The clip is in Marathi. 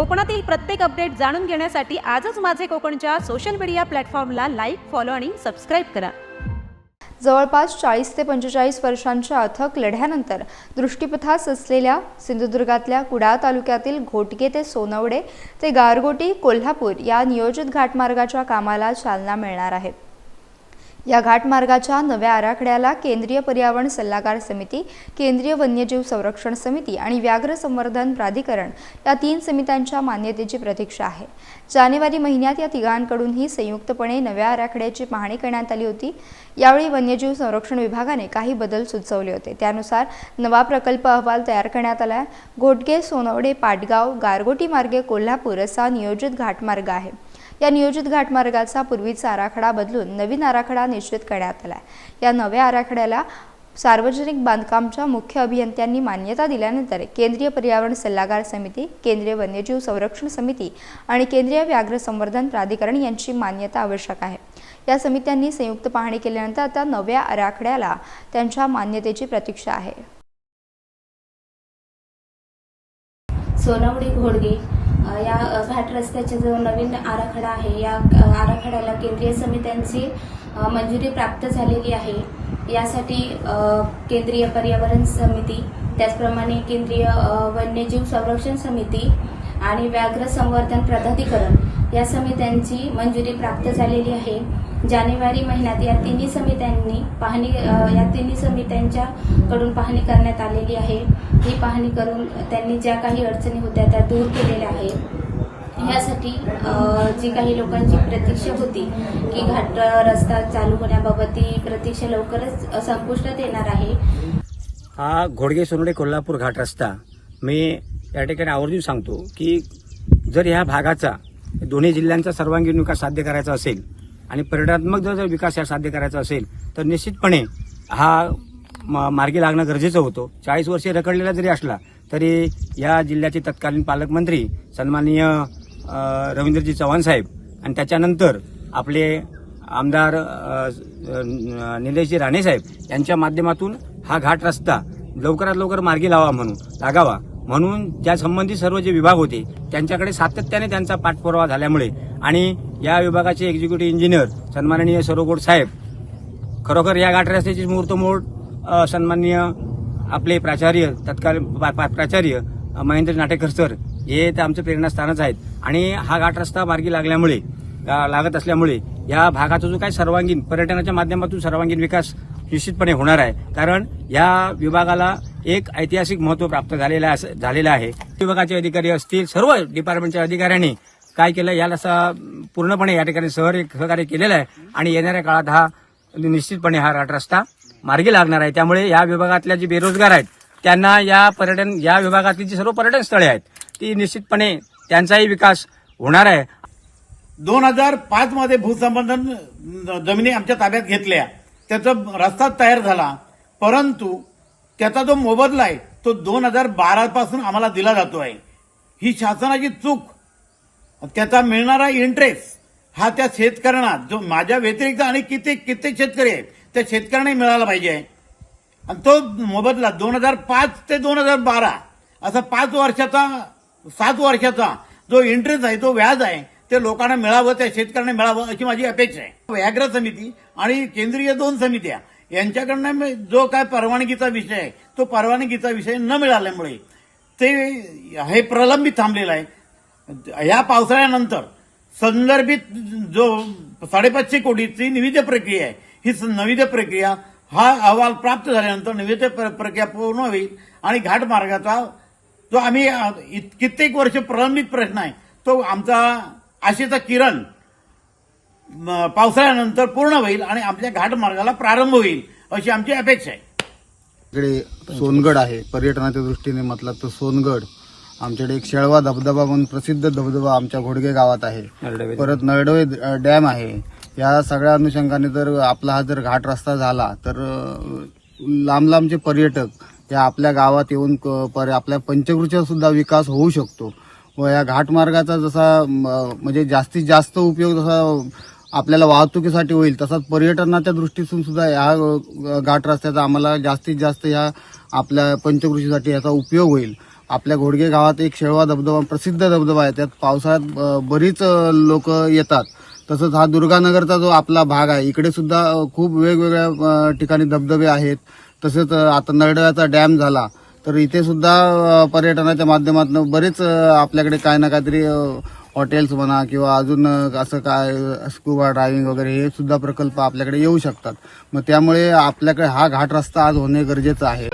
कोकणातील प्रत्येक अपडेट जाणून घेण्यासाठी आजच माझे कोकणच्या सोशल मीडिया प्लॅटफॉर्मला लाईक फॉलो आणि सबस्क्राईब करा. जवळपास चाळीस ते पंचेचाळीस वर्षांच्या अथक लढ्यानंतर दृष्टीपथास असलेल्या सिंधुदुर्गातल्या कुडाळ तालुक्यातील घोटगे ते सोनवडे ते गारगोटी कोल्हापूर या नियोजित घाटमार्गाच्या कामाला चालना मिळणार आहे. या घाटमार्गाच्या नव्या आराखड्याला केंद्रीय पर्यावरण सल्लागार समिती केंद्रीय वन्यजीव संरक्षण समिती आणि व्याघ्र संवर्धन प्राधिकरण या तीन समित्यांच्या मान्यतेची प्रतीक्षा आहे. जानेवारी महिन्यात या तिघांकडूनही संयुक्तपणे नव्या आराखड्याची पाहणी करण्यात आली होती. यावेळी वन्यजीव संरक्षण विभागाने काही बदल सुचवले होते. त्यानुसार नवा प्रकल्प अहवाल तयार करण्यात आला घोटगे सोनवडे पाटगाव गारगोटी मार्गे कोल्हापूर असा नियोजित घाटमार्ग आहे. या नियोजित घाटमार्गाचा पूर्वीचा आराखडा बदलून नवीन आराखडा निश्चित करण्यात आला या नव्या आराखड्याला सार्वजनिक बांधकामच्या मुख्य अभियंत्यांनी मान्यता दिल्यानंतर केंद्रीय पर्यावरण सल्लागार समिती केंद्रीय वन्यजीव संरक्षण समिती आणि केंद्रीय व्याघ्र संवर्धन प्राधिकरण यांची मान्यता आवश्यक आहे. या समित्यांनी संयुक्त पाहणी केल्यानंतर आता नव्या आराखड्याला त्यांच्या मान्यतेची प्रतीक्षा आहे. सोनावडी घोडगे या घाट रस्त्याचा जो नवीन आराखडा आहे या आराखड्याला केंद्रीय समित्यांची मंजुरी प्राप्त झालेली आहे. यासाठी केंद्रीय पर्यावरण समिती त्याचप्रमाणे केंद्रीय वन्यजीव संरक्षण समिती आणि व्याघ्र संवर्धन प्राधिकरण या समित्यांची मंजुरी प्राप्त झालेली आहे. जानेवारी महिन्यात या तिन्ही समित्यांनी पाहणी या तिन्ही समित्यांच्याकडून पाहणी करण्यात आलेली आहे. ही पाहणी करून त्यांनी ज्या काही अडचणी होत्या त्या दूर केलेल्या आहेत. ह्यासाठी जी काही लोकांची प्रतीक्षा होती की घाट रस्ता चालू होण्याबाबत ती प्रतीक्षा लवकरच संपुष्टात येणार आहे. हा घोडगे सोनडे कोल्हापूर घाट रस्ता. मी या ठिकाणी आवर्जून सांगतो की जर ह्या भागाचा दोन्ही जिल्ह्यांचा सर्वांगीण विकास साध्य करायचा असेल आणि पर्यटनात्मक जर विकास या साध्य करायचा असेल तर निश्चितपणे हा म- मार्गी लागणं गरजेचं होतं. चाळीस वर्षे रखडलेला जरी असला तरी या जिल्ह्याचे तत्कालीन पालकमंत्री सन्माननीय रवींद्रजी चव्हाण साहेब आणि त्याच्यानंतर आपले आमदार निलेशजी राणे साहेब यांच्या माध्यमातून हा घाट रस्ता लवकरात लवकर मार्गी लावा म्हणून लागावा. म्हणून ज्या संबंधित सर्व जे विभाग होते त्यांच्याकडे सातत्याने त्यांचा पाठपुरावा झाल्यामुळे आणि या विभागाचे एक्झिक्युटिव्ह इंजिनियर सन्माननीय सरोगोड साहेब खरोखर या घाट रस्त्याची मुहूर्तमोड सन्माननीय आपले प्राचार्य तत्काल पा- प्राचार्य महेंद्र नाटेकर सर हे तर आमचं प्रेरणास्थानच आहेत. आणि हा घाट रस्ता मार्गी लागल्यामुळे लागत असल्यामुळे या भागाचा जो काही सर्वांगीण पर्यटनाच्या माध्यमातून सर्वांगीण विकास निश्चितपणे होणार आहे. कारण या विभागाला एक ऐतिहासिक महत्त्व प्राप्त झालेलं आहे- झालेलं आहे. विभागाचे अधिकारी असतील सर्व डिपार्टमेंटच्या अधिकाऱ्यांनी काय केलं याला असा पूर्णपणे या ठिकाणी सहकार्य सहकार्य केलेलं आहे. आणि येणाऱ्या काळात हा निश्चितपणे हा घाट रस्ता मार्गी लागणार आहे. त्यामुळे या विभागातल्या जे बेरोजगार आहेत त्यांना या पर्यटन या विभागातली जी सर्व पर्यटन स्थळे आहेत ती निश्चितपणे त्यांचाही विकास होणार आहे. दोन हजार पाच मध्ये भूसंबंधन जमिनी आमच्या ताब्यात घेतल्या. त्याचा रस्ता तयार झाला. परंतु त्याचा जो मोबदला आहे तो दोन हजार बारा पासून आम्हाला दिला जातो आहे ही शासनाची चूक. त्याचा मिळणारा इंटरेस्ट हा त्या शेतकऱ्यांना जो माझ्या व्यतिरिक्त आणि किती कित्येक शेतकरी आहेत त्या शेतकऱ्यांनाही मिळाला पाहिजे. आणि तो मोबदला दोन हजार पाच ते दोन हजार बारा असा पाच वर्षाचा सात वर्षाचा जो इंटरेस्ट आहे तो व्याज आहे ते लोकांना मिळावं त्या शेतकऱ्यांना मिळावं अशी माझी अपेक्षा आहे. व्याघ्र समिती आणि केंद्रीय दोन समित्या यांच्याकडनं जो काय परवानगीचा विषय आहे तो परवानगीचा विषय न मिळाल्यामुळे ते हे प्रलंबित थांबलेलं आहे. या पावसाळ्यानंतर संदर्भित जो साडेपाचशे कोटीची निविद प्रक्रिया आहे ही स- प्रक्रिया हा अहवाल प्राप्त झाल्यानंतर निविद प्र- प्रक्रिया पूर्ण होईल आणि घाट मार्गाचा जो आम्ही इत- कित्येक वर्ष प्रलंबित प्रश्न आहे तो आमचा आशेचा किरण पावसाळ्यानंतर पूर्ण होईल आणि आपल्या घाट मार्गाला प्रारंभ होईल अशी आमची अपेक्षा आहे. इकडे सोनगड आहे. पर्यटनाच्या दृष्टीने म्हटलं तर सोनगड आमच्याकडे एक शेळवा धबधबा म्हणून प्रसिद्ध धबधबा आमच्या घोडगे गावात आहे. नरडवे. परत अ, डॅम आहे. या सगळ्या अनुषंगाने जर आपला हा जर घाट रस्ता झाला तर लांब लांबचे पर्यटक या आपल्या गावात येऊन पर- आपल्या पंचकृषीचा सुद्धा विकास होऊ शकतो. व या घाटमार्गाचा जसा म्हणजे जास्तीत जास्त उपयोग जसा आपल्याला वाहतुकीसाठी होईल. तसाच पर्यटनाच्या दृष्टीतून सुद्धा या घाट रस्त्याचा आम्हाला जास्तीत जास्त या आपल्या पंचकृषीसाठी याचा उपयोग होईल. आपल्या घोडगे गावात एक शेळवा धबधबा प्रसिद्ध धबधबा आहे. त्यात पावसाळ्यात बरीच लोक येतात. तसंच हा दुर्गानगरचा जो आपला भाग आहे इकडे सुद्धा खूप वेगवेगळ्या ठिकाणी धबधबे आहेत. तसेच आता नरडव्याचा डॅम झाला. तर इथे सुद्धा पर्यटनाच्या माध्यमातून बरेच आपल्याकडे काय ना काहीतरी हॉटेल्स म्हणा किंवा अजून असं काय स्कूबा ड्रायव्हिंग वगैरे हे सुद्धा प्रकल्प आपल्याकडे येऊ शकतात. मग त्यामुळे आपल्याकडे हा घाट रस्ता आज होणे गरजेचं आहे.